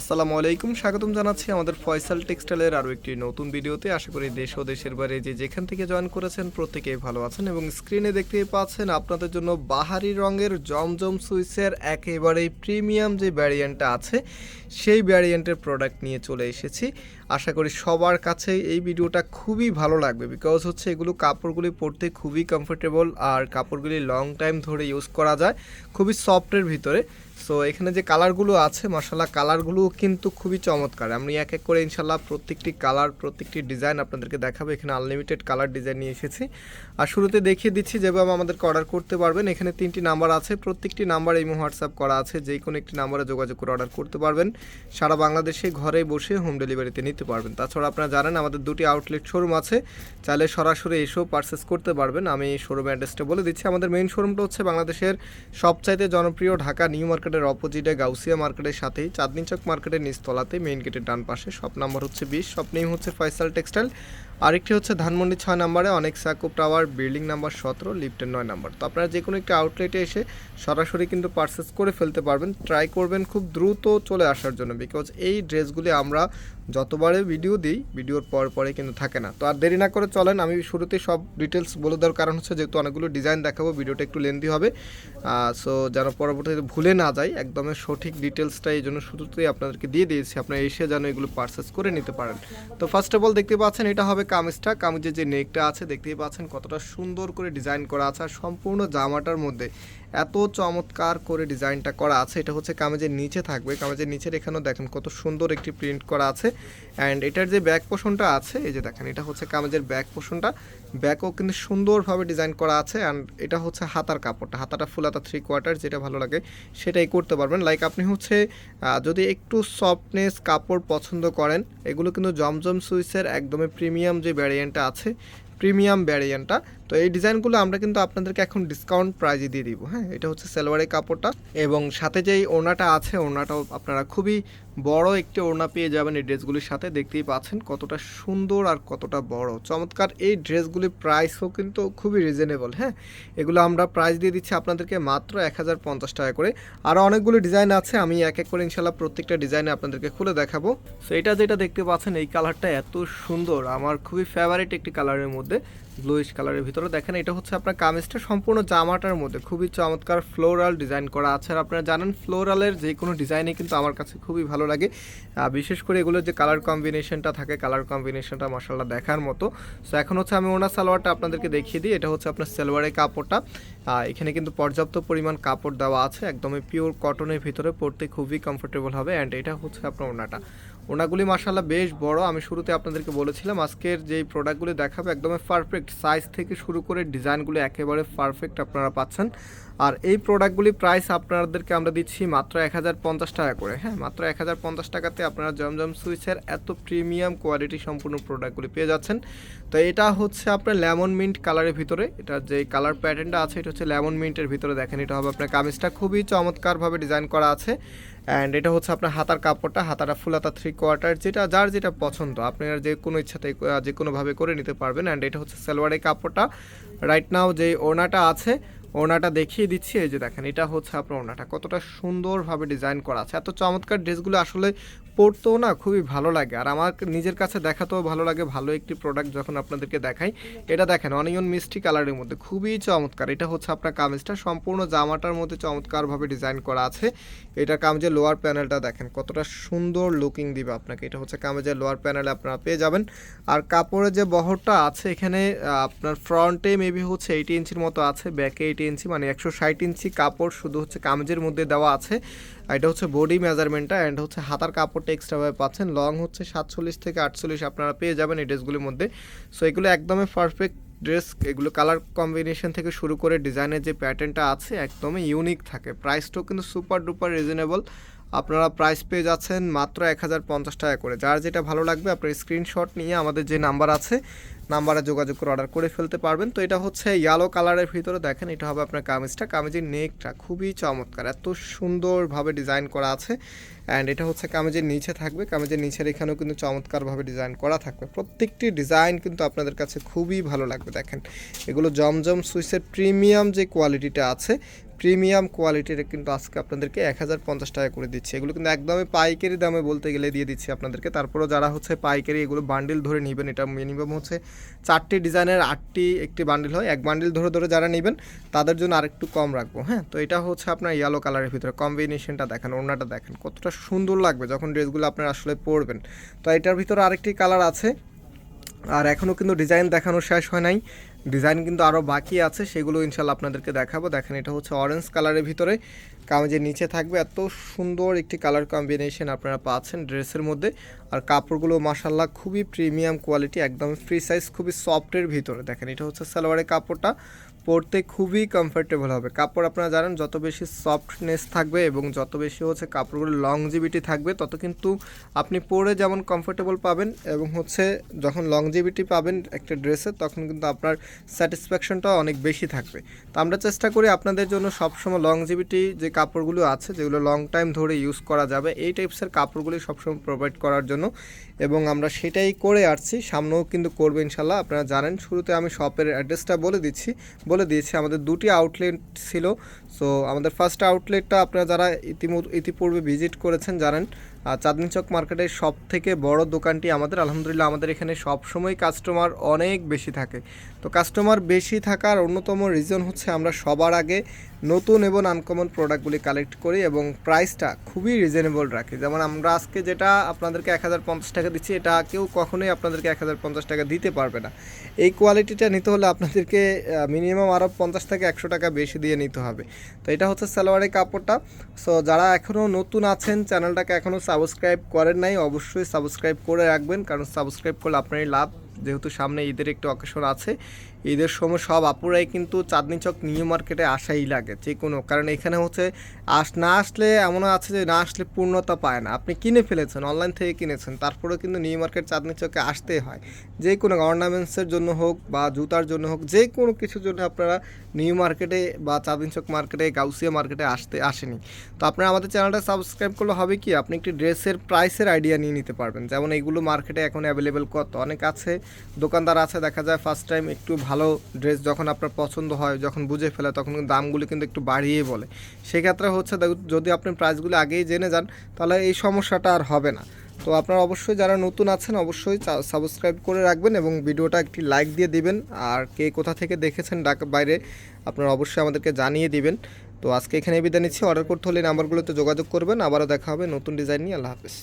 আসসালামু আলাইকুম, স্বাগতম জানাচ্ছি আমাদের ফয়সাল টেক্সটাইলের আরও একটি নতুন ভিডিওতে। আশা করি দেশ ও দেশের বাইরে যে যেখান থেকে জয়েন করেছেন প্রত্যেকেই ভালো আছেন এবং স্ক্রিনে দেখতেই পাচ্ছেন আপনাদের জন্য বাহারি রঙের জমজম সুইসের একেবারেই প্রিমিয়াম যে ভ্যারিয়েন্টটা আছে, সেই ভ্যারিয়েন্টের প্রোডাক্ট নিয়ে চলে এসেছি। আশা করি সবার কাছে এই ভিডিওটা খুবই ভালো লাগবে বিকজ হচ্ছে এগুলো কাপড়গুলি পরতে খুবই কমফোর্টেবল আর কাপড়গুলি লং টাইম ধরে ইউজ করা যায়, খুবই সফটের ভিতরে। সো এখানে যে কালারগুলো আছে মার্শাল্লাহ কালারগুলো কিন্তু খুবই চমৎকার। আমি এক এক করে ইনশাল্লাহ প্রত্যেকটি কালার প্রত্যেকটি ডিজাইন আপনাদেরকে দেখাবো। এখানে আনলিমিটেড কালার ডিজাইন নিয়ে এসেছি। আর শুরুতে দেখিয়ে দিচ্ছি যেভাবে আমাদেরকে অর্ডার করতে পারবেন। এখানে তিনটি নাম্বার আছে। প্রত্যেকটি নাম্বার এই হোয়াটসঅ্যাপ করা আছে। যে কোনো একটি নাম্বারে যোগাযোগ করে অর্ডার করতে পারবেন। সারা বাংলাদেশে ঘরে বসে হোম ডেলিভারিতে নিতে পারবেন। তাছাড়া আপনারা জানেন, আমাদের দুটি আউটলেট শোরুম আছে। চাইলে সরাসরি এসেও পারচেস করতে পারবেন। আমি শোরুম অ্যাড্রেসটা বলে দিচ্ছি। আমাদের মেইন শোরুমটা হচ্ছে বাংলাদেশের সবচাইতে জনপ্রিয় ঢাকা নিউ মার্কেটের অপোজিটে গাউসিয়া মার্কেটের সাথেই চাঁদনি চক মার্কেটের নিচতলাতে মেইন গেটের ডান পাশে। সব নাম্বার হচ্ছে বিশ, শপ নেম হচ্ছে ফয়সাল টেক্সটাইল আরেকটি হচ্ছে ধানমন্ডি ছয় নম্বরে অনেক সাকুপ টাওয়ার বিল্ডিং নাম্বার সতেরো লিফটের নয় নাম্বার। তো আপনারা যে কোনো একটি আউটলেটে এসে সরাসরি কিন্তু পারচেস করে ফেলতে পারবেন। ট্রাই করবেন খুব দ্রুত চলে আসার জন্য। বিকজ এই ড্রেসগুলি আমরা যতবারে ভিডিও দিই ভিডিওর পর পরে কিন্তু থাকে না। তো আর দেরি না করে চলেন, আমি শুরুতে সব ডিটেলস বলে দেওয়ার কারণ হচ্ছে যেহেতু অনেকগুলো ডিজাইন দেখাবো ভিডিওটা একটু লেন্দি হবে। সো যেন পরবর্তীতে ভুলে না যায় একদমই সঠিক ডিটেলসটা এই জন্য শুরুতেই আপনাদেরকে দিয়ে দিয়েছি, আপনারা এসে যেন এগুলো পারচেস করে নিতে পারেন। তো ফার্স্ট অফ অল দেখতে পাচ্ছেন, এটা হবে কামিজটা। কামিজের যে নেকটা আছে, দেখতেই পাচ্ছেন কতটা সুন্দর করে ডিজাইন করা আছে, আর সম্পূর্ণ জামাটার মধ্যে। এত চমৎকার করে ডিজাইনটা করা আছে। এটা হচ্ছে কামেজের নিচে থাকবে। কামেজের নিচের এখানেও দেখেন কত সুন্দর একটি প্রিন্ট করা আছে। অ্যান্ড এটার যে ব্যাক পোষণটা আছে, এই যে দেখেন, এটা হচ্ছে কামেজের ব্যাক পোষণটা ব্যাকও কিন্তু সুন্দরভাবে ডিজাইন করা আছে অ্যান্ড এটা হচ্ছে হাতার কাপড়টা। হাতাটা ফুল হাতা থ্রি কোয়ার্টার যেটা ভালো লাগে, সেটাই করতে পারবেন। লাইক আপনি হচ্ছে যদি একটু সফটনেস কাপড় পছন্দ করেন, এগুলো কিন্তু জমজম সুইসের একদমই প্রিমিয়াম যে ভ্যারিয়েন্টটা আছে প্রিমিয়াম ভ্যারিয়েন্টটা তো এই ডিজাইনগুলো আমরা কিন্তু আপনাদেরকে এখন ডিসকাউন্ট প্রাইজে দিয়ে দিব হ্যাঁ? এটা হচ্ছে সালোয়ারের কাপড়টা এবং সাথে যেই ওড়নাটা আছে, ওড়নাটাও আপনারা খুবই বড় একটি ওড়না পেয়ে যাবেন এই ড্রেসগুলির সাথে। দেখতেই পাচ্ছেন কতটা সুন্দর আর কতটা বড়। চমৎকার এই ড্রেসগুলির প্রাইসও কিন্তু খুবই রিজনেবল হ্যাঁ? এগুলো আমরা প্রাইস দিয়ে দিচ্ছি আপনাদেরকে মাত্র এক হাজার পঞ্চাশ টাকা করে। আরও অনেকগুলো ডিজাইন আছে, আমি এক এক করে ইনশাল্লাহ প্রত্যেকটা ডিজাইনে আপনাদেরকে খুলে দেখাবো। সো এটা যেটা দেখতে পাচ্ছেন, এই কালারটা এত সুন্দর, আমার খুবই ফেভারিট একটি কালারের মধ্যে। ব্লুইশ কালারের ভিতরে। দেখেন, এটা হচ্ছে আপনার কামিজটা সম্পূর্ণ জামাটার মধ্যে। খুবই চমৎকার ফ্লোরাল ডিজাইন করা আছে। আর আপনারা জানেন ফ্লোরালের যে কোনো ডিজাইনে কিন্তু আমার কাছে খুবই ভালো লাগে। বিশেষ করে এগুলোর যে কালার কম্বিনেশনটা থাকে কালার কম্বিনেশনটা মশাল্লা দেখার মতো। সো এখন হচ্ছে আমি ওনার সালোয়ারটা আপনাদেরকে দেখিয়ে দিই। এটা হচ্ছে আপনার সালোয়ারের কাপড়টা। এখানে কিন্তু পর্যাপ্ত পরিমাণ কাপড় দেওয়া আছে। একদমই পিওর কটনের ভিতরে পরতে খুবই কমফোর্টেবল হবে। অ্যান্ড এটা হচ্ছে আপনার ওনাটা। ওনাগুলি মাসাল্লাহ বেশ বড়। আমি শুরুতে আপনাদেরকে বলেছিলাম, আজকের যেই প্রোডাক্টগুলি দেখাবো একদমই পারফেক্ট সাইজ থেকে শুরু করে ডিজাইনগুলো একেবারে পারফেক্ট আপনারা পাচ্ছেন। আর এই প্রোডাক্টগুলি প্রাইস আপনাদেরকে আমরা দিচ্ছি মাত্র এক হাজার পঞ্চাশ টাকা করে। হ্যাঁ মাত্র এক হাজার পঞ্চাশ টাকাতে আপনারা জমজম সুইচের এত প্রিমিয়াম কোয়ালিটি সম্পূর্ণ প্রোডাক্টগুলি পেয়ে যাচ্ছেন। তো এটা হচ্ছে আপনার লেমন মিন্ট কালারের ভিতরে। এটা যে কালার প্যাটার্নটা আছে, এটা হচ্ছে লেমন মিন্টের ভিতরে দেখেন, এটা হবে আপনার কামিজটা। খুবই চমৎকারভাবে ডিজাইন করা আছে। অ্যান্ড এটা হচ্ছে আপনার হাতার কাপড়টা, হাতাটা ফুল হাতা থ্রি কোয়ার্টার যেটা যার যেটা পছন্দ। আপনারা যে কোনো ইচ্ছাতে যে কোনোভাবে করে নিতে পারবেন। অ্যান্ড এটা হচ্ছে সালোয়ারের কাপড়টা। রাইট নাও যে ওনাটা আছে ওনাটা দেখিয়ে দিচ্ছি। এই যে দেখেন, এটা হচ্ছে আপনার ওনাটা কতটা সুন্দরভাবে ডিজাইন করা আছে। এত চমৎকার ড্রেসগুলো আসলে পরতেও না খুবই ভালো লাগে। আর আমার নিজের কাছে দেখাতেও ভালো লাগে, ভালো একটি প্রোডাক্ট যখন আপনাদেরকে দেখাই, এটা দেখেন অনিয়ন মিষ্টি কালারের মধ্যে খুবই চমৎকার। এটা হচ্ছে আপনার কামিজটা, সম্পূর্ণ জামাটার মধ্যে চমৎকারভাবে ডিজাইন করা আছে। এটা কামিজের লোয়ার প্যানেলটা দেখেন, কতটা সুন্দর লুকিং দিবে আপনাকে। এটা হচ্ছে কামিজের লোয়ার প্যানেলে আপনারা পেয়ে যাবেন। আর কাপড়ের যে বহরটা আছে এখানে আপনার ফ্রন্টে মেবি হচ্ছে এইটি ইঞ্চির মতো আছে ব্যাকে এইটি ইঞ্চি মানে একশো ষাট ইঞ্চি কাপড় শুধু হচ্ছে কামিজের মধ্যে দেওয়া আছে। এটা হচ্ছে বডি মেজারমেন্টটা অ্যান্ড হচ্ছে হাতার এক্সট্রাভাবে পাচ্ছেন লং হচ্ছে সাতচল্লিশ থেকে আটচল্লিশ, আপনারা পেয়ে যাবেন এই ড্রেসগুলির মধ্যে। সো এগুলো একদমই পারফেক্ট ড্রেস এগুলো কালার কম্বিনেশন থেকে শুরু করে ডিজাইনের যে প্যাটার্নটা আছে, একদমই ইউনিক থাকে। প্রাইসটাও কিন্তু সুপার ডুপার রিজনেবল আপনারা প্রাইস পেয়ে যাচ্ছেন মাত্র এক হাজার পঞ্চাশ টাকা করে। যার যেটা ভালো লাগবে, আপনার স্ক্রিনশট নিয়ে আমাদের যে নাম্বার আছে নাম্বারে যোগাযোগ করে অর্ডার করে ফেলতে পারবেন। তো এটা হচ্ছে ইয়েলো কালারের ভিতরে দেখেন, এটা হবে আপনার কামিজটা। কামিজের নেকটা খুবই চমৎকার, এত সুন্দরভাবে ডিজাইন করা আছে। অ্যান্ড এটা হচ্ছে কামিজের নিচে থাকবে। কামিজের নিচের এখানেও কিন্তু চমৎকারভাবে ডিজাইন করা থাকবে। প্রত্যেকটি ডিজাইন কিন্তু আপনাদের কাছে খুবই ভালো লাগবে, দেখেন। এগুলো জমজম সুইসের প্রিমিয়াম যে কোয়ালিটিটা আছে প্রিমিয়াম কোয়ালিটির কিন্তু আজকে আপনাদেরকে এক হাজার পঞ্চাশ টাকা করে দিচ্ছি। এগুলো কিন্তু একদমই পাইকারি দামে বলতে গেলে দিয়ে দিচ্ছি আপনাদেরকে। তারপরেও যারা হচ্ছে পাইকারি এগুলো বান্ডিল ধরে নেবেন, এটা মিনিমাম হচ্ছে চারটি ডিজাইনের আটটি একটি বান্ডিল হয়। এক বান্ডিল ধরে ধরে যারা নেবেন, তাদের জন্য আরেকটু কম রাখব হ্যাঁ? তো এটা হচ্ছে আপনার ইয়েলো কালারের ভিতরে। কম্বিনেশনটা দেখেন, ওড়নাটা দেখেন, কতটা সুন্দর লাগবে যখন ড্রেসগুলো আপনারা আসলে পরবেন। তো এটার ভিতরে আরেকটি কালার আছে আর এখনও কিন্তু ডিজাইন দেখানো শেষ হয় নাই। ডিজাইন কিন্তু আরও বাকি আছে, সেগুলো ইনশাল্লাহ আপনাদেরকে দেখাবো। দেখেন এটা হচ্ছে অরেঞ্জ কালারের ভিতরে। কামিজের নিচে থাকবে এত সুন্দর একটি কালার কম্বিনেশন আপনারা পাচ্ছেন ড্রেসের মধ্যে। আর কাপড়গুলো মাসাল্লাহ খুবই প্রিমিয়াম কোয়ালিটি একদম ফ্রি সাইজ খুবই সফটের ভিতরে। দেখেন, এটা হচ্ছে সালোয়ারের কাপড়টা। পরতে খুবই কমফোর্টেবল হবে। কাপড় আপনারা জানেন, যত বেশি সফটনেস থাকবে এবং যত বেশি হচ্ছে কাপড়গুলো লংজিভিটি থাকবে, তত কিন্তু আপনি পরে যেমন কমফোর্টেবল পাবেন এবং হচ্ছে যখন লংজিভিটি পাবেন একটা ড্রেসে, তখন কিন্তু আপনার স্যাটিসফ্যাকশনটা অনেক বেশি থাকবে। তো আমরা চেষ্টা করি আপনাদের জন্য সবসময় লংজিভিটি যে কাপড়গুলো আছে, যেগুলো লং টাইম ধরে ইউজ করা যাবে। এই টাইপসের কাপড়গুলি সবসময় প্রোভাইড করার জন্য। এবং আমরা সেটাই করে আসছি, সামনেও কিন্তু করব ইনশাল্লাহ আপনারা জানেন, শুরুতে আমি শপের অ্যাড্রেসটা বলে দিচ্ছি। বলে দিয়েছি, আমাদের দুটি আউটলেট ছিল। সো আমাদের ফার্স্ট আউটলেটটা আপনারা যারা ইতিমধ্যে, ইতিপূর্বে ভিজিট করেছেন, জানেন চাঁদনি চক মার্কেটের সব থেকে বড় দোকানটি আমাদের, আলহামদুলিল্লাহ আমাদের এখানে সব সময় কাস্টমার অনেক বেশি থাকে। তো কাস্টমার বেশি থাকার অন্যতম রিজন হচ্ছে আমরা সবার আগে নতুন এবং আনকমন প্রোডাক্টগুলি কালেক্ট করি এবং প্রাইসটা খুবই রিজনেবল রাখি। যেমন আমরা আজকে যেটা আপনাদেরকে এক হাজার পঞ্চাশ টাকা দিচ্ছি, এটা কেউ কখনোই আপনাদেরকে এক হাজার পঞ্চাশ টাকা দিতে পারবে না। এই কোয়ালিটিটা নিতে হলে আপনাদেরকে মিনিমাম আরও পঞ্চাশ থেকে একশো টাকা বেশি দিয়ে নিতে হবে। তো এটা হচ্ছে সালোয়ারের কাপড়টা। সো যারা এখনও নতুন আছেন চ্যানেলটাকে এখনও সাবস্ক্রাইব করেন নাই, অবশ্যই সাবস্ক্রাইব করে রাখবেন, কারণ সাবস্ক্রাইব করলে আপনারই লাভ, যেহেতু সামনে ঈদের একটি অকেশন আছে। ঈদের সময় সব আপুরাই কিন্তু চাঁদনি চক নিউ মার্কেটে আসাই লাগে, যে কোনো। কারণ এখানে হচ্ছে, আস, না আসলে এমন আছে যে, না আসলে পূর্ণতা পায় না। আপনি কিনে ফেলেছেন অনলাইন থেকে কিনেছেন, তারপরেও কিন্তু নিউ মার্কেট চাঁদনি চকে আসতে হয়। যে কোনো অর্নামেন্টসের জন্য হোক বা জুতার জন্য হোক, যে কোনো কিছুর জন্য আপনারা নিউ মার্কেটে বা চাঁদনি চক মার্কেটে, গাউসিয়া মার্কেটে আসতে আসেনি। তো আপনারা আমাদের চ্যানেলটা সাবস্ক্রাইব করলে হবে কি, আপনি একটি ড্রেসের প্রাইসের আইডিয়া নিয়ে নিতে পারবেন। যেমন এইগুলো মার্কেটে এখন অ্যাভেলেবেল কত? অনেক আছে, দোকানদার আছে, দেখা যায় ফার্স্ট টাইম একটু ভালো ড্রেস যখন আপনার পছন্দ হয়, যখন বুঝে ফেলে, তখন দামগুলি কিন্তু একটু বাড়িয়ে বলে। সেক্ষেত্রে হচ্ছে যদি আপনি প্রাইসগুলো আগেই জেনে যান, তাহলে এই সমস্যাটা আর হবে না। তো আপনারা অবশ্যই যারা নতুন আছেন, অবশ্যই সাবস্ক্রাইব করে রাখবেন এবং ভিডিওটা একটি লাইক দিয়ে দিবেন। আর কে কোথা থেকে দেখেছেন ঢাকা বাইরে, আপনারা অবশ্যই আমাদেরকে জানিয়ে দিবেন। তো আজকে এখানে বিদায় নিচ্ছি। অর্ডার করতে হলে নাম্বারগুলোতে যোগাযোগ করবেন। আবারও দেখা হবে নতুন ডিজাইন নিয়ে। আল্লাহ হাফেজ।